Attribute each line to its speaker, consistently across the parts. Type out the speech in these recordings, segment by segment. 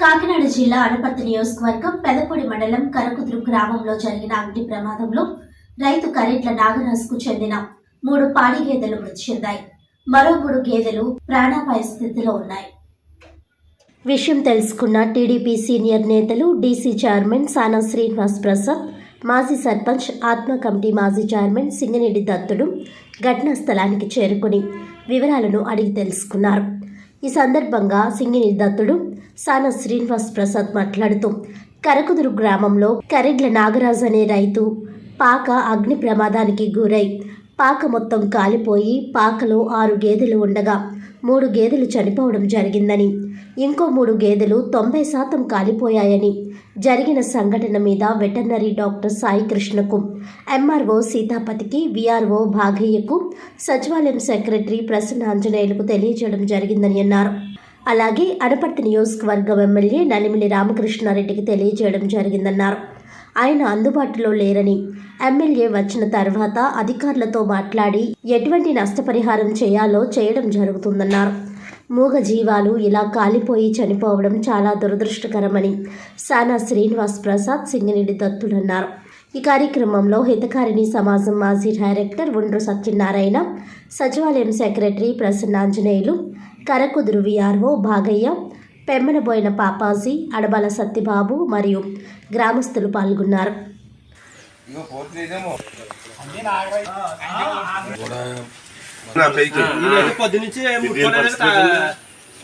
Speaker 1: కాకినాడ జిల్లా అనపర్తి నియోజకవర్గం పెదపూడి మండలం కరకుదురు గ్రామంలో జరిగిన అగ్ని ప్రమాదంలో రైతు కరెట్ల నాగరాజుకు చెందిన మూడు పాడి గేదెలు మృతి చెందాయి. మరో మూడు గేదెలు ప్రాణాపాయ స్థితిలో ఉన్నాయి. విషయం తెలుసుకున్న టీడీపీ సీనియర్ నేతలు డీసీ చైర్మన్ సానా శ్రీనివాస్ ప్రసాద్ మాజీ సర్పంచ్ ఆత్మ కమిటీ మాజీ చైర్మన్ సింగనేడి దత్తుడు ఘటనా స్థలానికి చేరుకుని వివరాలను అడిగి తెలుసుకున్నారు. ఈ సందర్భంగా సింగిని దత్తుడు సాన శ్రీనివాస్ ప్రసాద్ మాట్లాడుతూ కరకుదురు గ్రామంలో కరెగ్ల నాగరాజు అనే రైతు పాక అగ్ని ప్రమాదానికి గురై పాక మొత్తం కాలిపోయి పాకలో ఆరు గేదెలు ఉండగా మూడు గేదెలు చనిపోవడం జరిగిందని. ఇంకో మూడు గేదెలు తొంభై శాతం కాలిపోయాయని. జరిగిన సంఘటన మీద వెటర్నరీ డాక్టర్ సాయి కృష్ణకు ఎంఆర్ఓ సీతాపతికి విఆర్ఓ భాగయ్యకు సచివాలయం సెక్రటరీ ప్రసన్న ఆంజనేయులకు తెలియజేయడం జరిగిందని అన్నారు. అలాగే అనపర్తి నియోజకవర్గం ఎమ్మెల్యే నలిమిలి రామకృష్ణారెడ్డికి తెలియజేయడం జరిగిందన్నారు. ఆయన అందుబాటులో లేరని. ఎమ్మెల్యే వచ్చిన తర్వాత అధికారులతో మాట్లాడి ఎటువంటి నష్టపరిహారం చేయాలో చేయడం జరుగుతుందన్నారు. మూగ జీవాలు ఇలా కాలిపోయి చనిపోవడం చాలా దురదృష్టకరమని సానా శ్రీనివాస్ ప్రసాద్ సింగిరెడ్డి దత్తుడన్నారు ఈ కార్యక్రమంలో హితకారిణి సమాజం మాజీ డైరెక్టర్ ఉండ్రు సత్యనారాయణ సచివాలయం సెక్రటరీ ప్రసన్నాంజనేయులు కరకుదురు విఆర్ఓ భాగయ్య పెమ్మనబోయిన పాపాజీ అడబల సత్యబాబు మరియు గ్రామస్తులు పాల్గొన్నారు.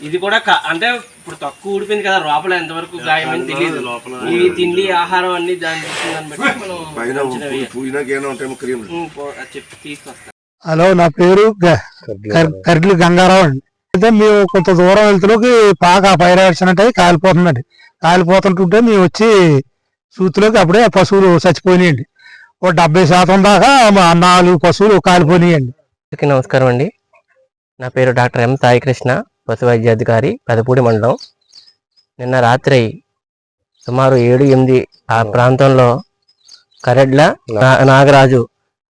Speaker 2: ఇది కూడా అంటే ఇప్పుడు తక్కువ ఊడిపోయింది కదా లోపల ఎంతవరకు గాయమని తెలియదు ఇవి తిండి ఆహారం అన్ని దాన్ని బట్టి మనం తీసుకొస్తా.
Speaker 3: హలో నా పేరు కర్లి గంగారావు అండి. అయితే మేము కొంత దూరం వెళ్తులోకి పాక ఫైర్ యాక్సిడెంట్ అయి కాలిపోతుందండి. కాలిపోతుంటుంటే మేము వచ్చి సూతిలోకి అప్పుడే పశువులు చచ్చిపోయినాయండి. ఓ డెబ్బై శాతం దాకా మా నాలుగు పశువులు కాలిపోయినాయండి.
Speaker 4: అందరికీ నమస్కారం అండి. నా పేరు డాక్టర్ ఎం సాయికృష్ణ పశు వైద్యాధికారి పెదపూడి మండలం. నిన్న రాత్రి సుమారు ఏడు ఎనిమిది ఆ ప్రాంతంలో కరెడ్ల నా- నాగరాజు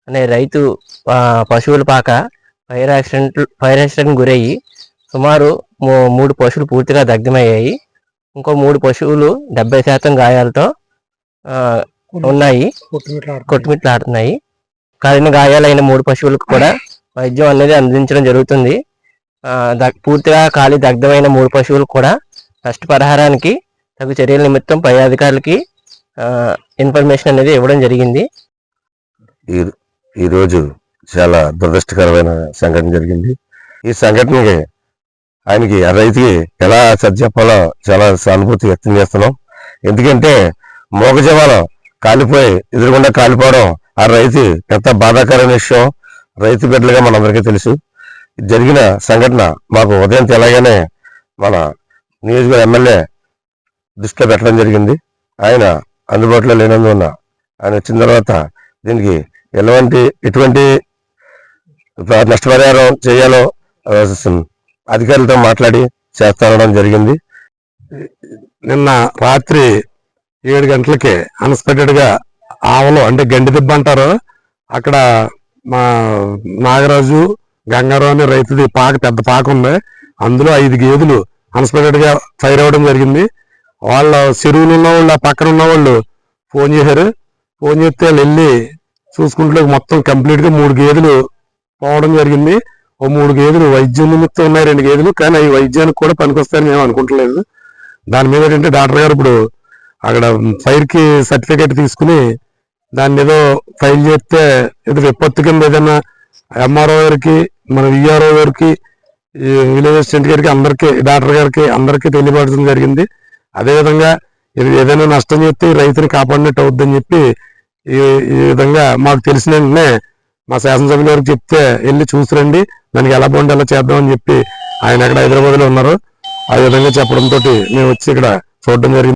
Speaker 4: అనే రైతు పశువుల పాక ఫైర్ యాక్సిడెంట్ ఫైర్ యాక్సిడెంట్ గురయ్యి సుమారు మూ- మూడు పశువులు పూర్తిగా దగ్ధమయ్యాయి. ఇంకో మూడు పశువులు డెబ్బై శాతం గాయాలతో ఉన్నాయి. కొట్టుమిట్లాడుతున్నాయి. కాలిన గాయాలైన మూడు పశువులకు కూడా వైద్యం అనేది అందించడం జరుగుతుంది. పూర్తిగా కాలి దగ్ధమైన మూడు పశువులకు కూడా నష్టపరిహారానికి తగు చర్యల నిమిత్తం పై అధికారులకి ఆ, ఇన్ఫర్మేషన్ అనేది ఇవ్వడం జరిగింది.
Speaker 5: ఈ ఈరోజు చాలా దురదృష్టకరమైన సంఘటన జరిగింది. ఈ సంఘటనకి ఆయనకి ఆ రైతుకి ఎలా సరి చెప్పాలో చాలా సానుభూతి వ్యక్తం చేస్తున్నాం. ఎందుకంటే మోగజవాలం కాలిపోయి ఎదురుగుండా కాలిపోవడం ఆ రైతు ఎంత బాధాకరమైన విషయం రైతు బిడ్డలుగా మనందరికీ తెలుసు. జరిగిన సంఘటన మాకు ఉదయం తెలగానే మన నియోజకవర్గ ఎమ్మెల్యే దృష్టిలో పెట్టడం జరిగింది. ఆయన అందుబాటులో లేనందువల్ల ఆయన వచ్చిన తర్వాత దీనికి ఎలాంటి ఎటువంటి నష్టపరిహారం చేయాలో అధికారులతో మాట్లాడి చేస్తానడం జరిగింది.
Speaker 3: నిన్న రాత్రి ఏడు గంటలకి అన్ఎక్స్పెక్టెడ్ ఆవలు అంటే గండి దిబ్బ అంటారు. అక్కడ మా నాగరాజు గంగారావు అనే రైతుది పాక పెద్ద పాక ఉంది. అందులో ఐదు గేదెలు అన్ఎక్స్పెక్టెడ్గా ఫైర్ అవ్వడం జరిగింది. వాళ్ళ చెరువులు ఉన్న వాళ్ళు ఆ పక్కన ఉన్న వాళ్ళు ఫోన్ చేశారు. ఫోన్ చేస్తే వాళ్ళు వెళ్ళి చూసుకుంటే మొత్తం కంప్లీట్గా మూడు గేదెలు పోవడం జరిగింది. ఓ మూడు గేదెలు వైద్యం నిమిత్తం ఉన్నాయి రెండు గేదెలు కానీ అవి వైద్యానికి కూడా పనికొస్తాయని మేము అనుకుంటలేదు. దాని మీద ఏంటంటే డాక్టర్ గారు ఇప్పుడు అక్కడ ఫైర్కి సర్టిఫికేట్ తీసుకుని దాన్ని ఏదో ఫైల్ చేస్తే ఏదో విపత్తు కింద ఏదైనా ఎంఆర్ఓ గారికి మన విఆర్ఓ గారికి ఈ విలేజ్ అసిస్టెంట్ గారికి అందరికీ డాక్టర్ గారికి అందరికీ తెలియపరచడం జరిగింది. అదేవిధంగా ఇది ఏదైనా నష్టం చేస్తే రైతుని కాపాడినట్టు అవుద్దని చెప్పి ఈ విధంగా మాకు తెలిసిన వెంటనే మా శాసనసభ్యుల గారికి చెప్తే వెళ్ళి చూసిరండి. దానికి ఎలా బాగుంటే ఎలా చేద్దామని చెప్పి ఆయన అక్కడ హైదరాబాద్లో ఉన్నారు. ఆ విధంగా చెప్పడంతో మేము వచ్చి ఇక్కడ చూడడం జరిగింది.